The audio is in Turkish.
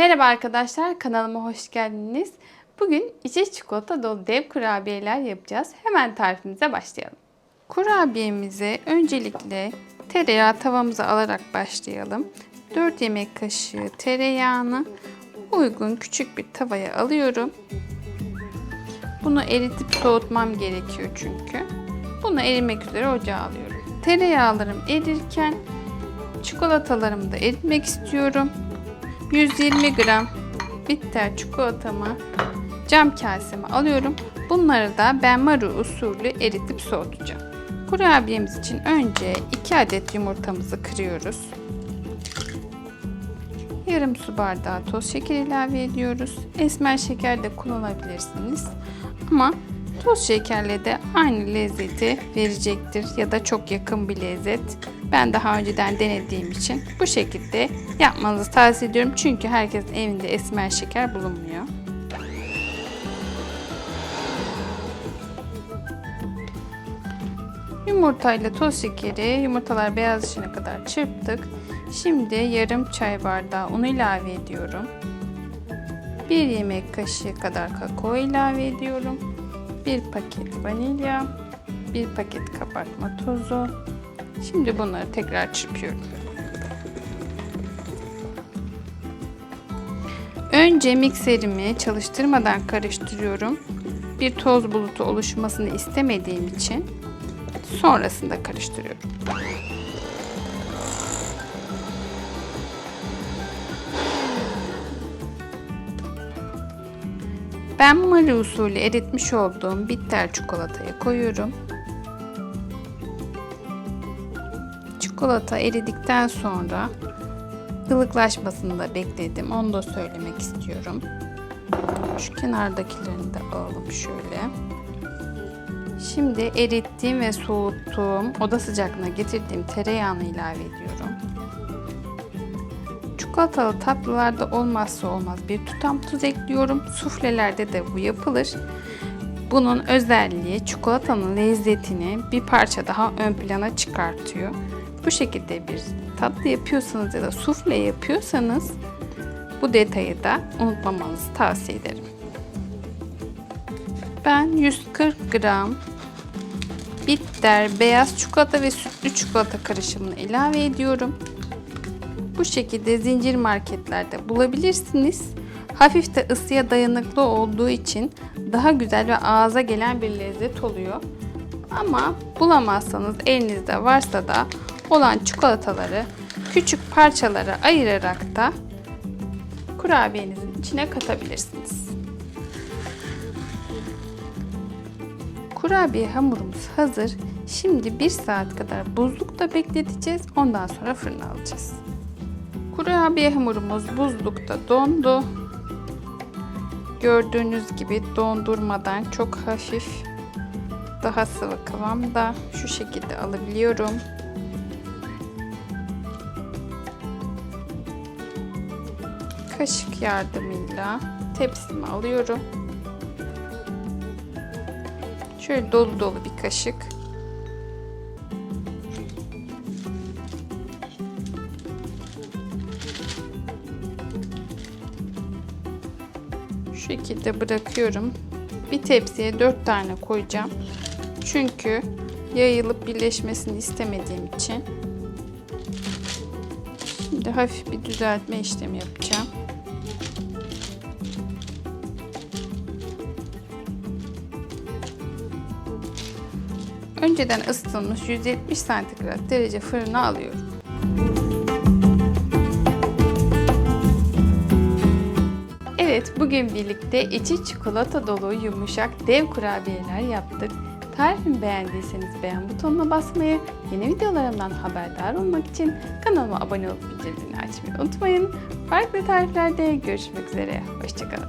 Merhaba arkadaşlar, kanalıma hoş geldiniz. Bugün içi çikolata dolu dev kurabiyeler yapacağız. Hemen tarifimize başlayalım. Kurabiyemizi öncelikle tereyağı tavamıza alarak başlayalım. 4 yemek kaşığı tereyağını uygun küçük bir tavaya alıyorum. Bunu eritip soğutmam gerekiyor çünkü. Bunu erimek üzere ocağa alıyorum. Tereyağlarım erirken çikolatalarımı da eritmek istiyorum. 120 gram bitter çikolatamı cam kaseme alıyorum. Bunları da benmaru usulü eritip soğutacağım. Kurabiyemiz için önce 2 adet yumurtamızı kırıyoruz. Yarım su bardağı toz şeker ilave ediyoruz. Esmer şeker de kullanabilirsiniz. Ama toz şekerle de aynı lezzeti verecektir ya da çok yakın bir lezzet. Ben daha önceden denediğim için bu şekilde yapmanızı tavsiye ediyorum. Çünkü herkesin evinde esmer şeker bulunmuyor. Yumurta ile toz şekeri yumurtalar beyazlaşana kadar çırptık. Şimdi yarım çay bardağı un ilave ediyorum. 1 yemek kaşığı kadar kakao ilave ediyorum. 1 paket vanilya, 1 paket kabartma tozu. Şimdi bunları tekrar çırpıyorum. Önce mikserimi çalıştırmadan karıştırıyorum. Bir toz bulutu oluşmasını istemediğim için sonrasında karıştırıyorum. Ben mari usulü eritmiş olduğum bitter çikolatayı koyuyorum. Çikolata eridikten sonra ılıklaşmasını da bekledim. Onu da söylemek istiyorum. Şu kenardakilerini de alalım şöyle. Şimdi erittiğim ve soğuttuğum, oda sıcaklığına getirdiğim tereyağını ilave ediyorum. Çikolatalı tatlılarda olmazsa olmaz bir tutam tuz ekliyorum. Suflelerde de bu yapılır. Bunun özelliği çikolatanın lezzetini bir parça daha ön plana çıkartıyor. Bu şekilde bir tatlı yapıyorsanız ya da sufle yapıyorsanız bu detayı da unutmamanızı tavsiye ederim. Ben 140 gram bitter, beyaz çikolata ve sütlü çikolata karışımını ilave ediyorum. Bu şekilde zincir marketlerde bulabilirsiniz. Hafif de ısıya dayanıklı olduğu için daha güzel ve ağza gelen bir lezzet oluyor. Ama bulamazsanız elinizde varsa da olan çikolataları küçük parçalara ayırarak da kurabiyenizin içine katabilirsiniz. Kurabiye hamurumuz hazır. Şimdi 1 saat kadar buzlukta bekleteceğiz. Ondan sonra fırına alacağız. Kurabiye hamurumuz buzlukta dondu. Gördüğünüz gibi dondurmadan çok hafif daha sıvı kıvamda şu şekilde alabiliyorum. Kaşık yardımıyla tepsime alıyorum. Şöyle dolu dolu bir kaşık. Şu şekilde bırakıyorum. Bir tepsiye 4 tane koyacağım. Çünkü yayılıp birleşmesini istemediğim için. Şimdi hafif bir düzeltme işlemi yapacağım. Önceden ısıtılmış 170 santigrat derece fırına alıyorum. Evet, bugün birlikte içi çikolata dolu yumuşak dev kurabiyeler yaptık. Tarifimi beğendiyseniz beğen butonuna basmayı, yeni videolarımdan haberdar olmak için kanalıma abone olup bildirimleri açmayı unutmayın. Farklı tariflerde görüşmek üzere. Hoşçakalın.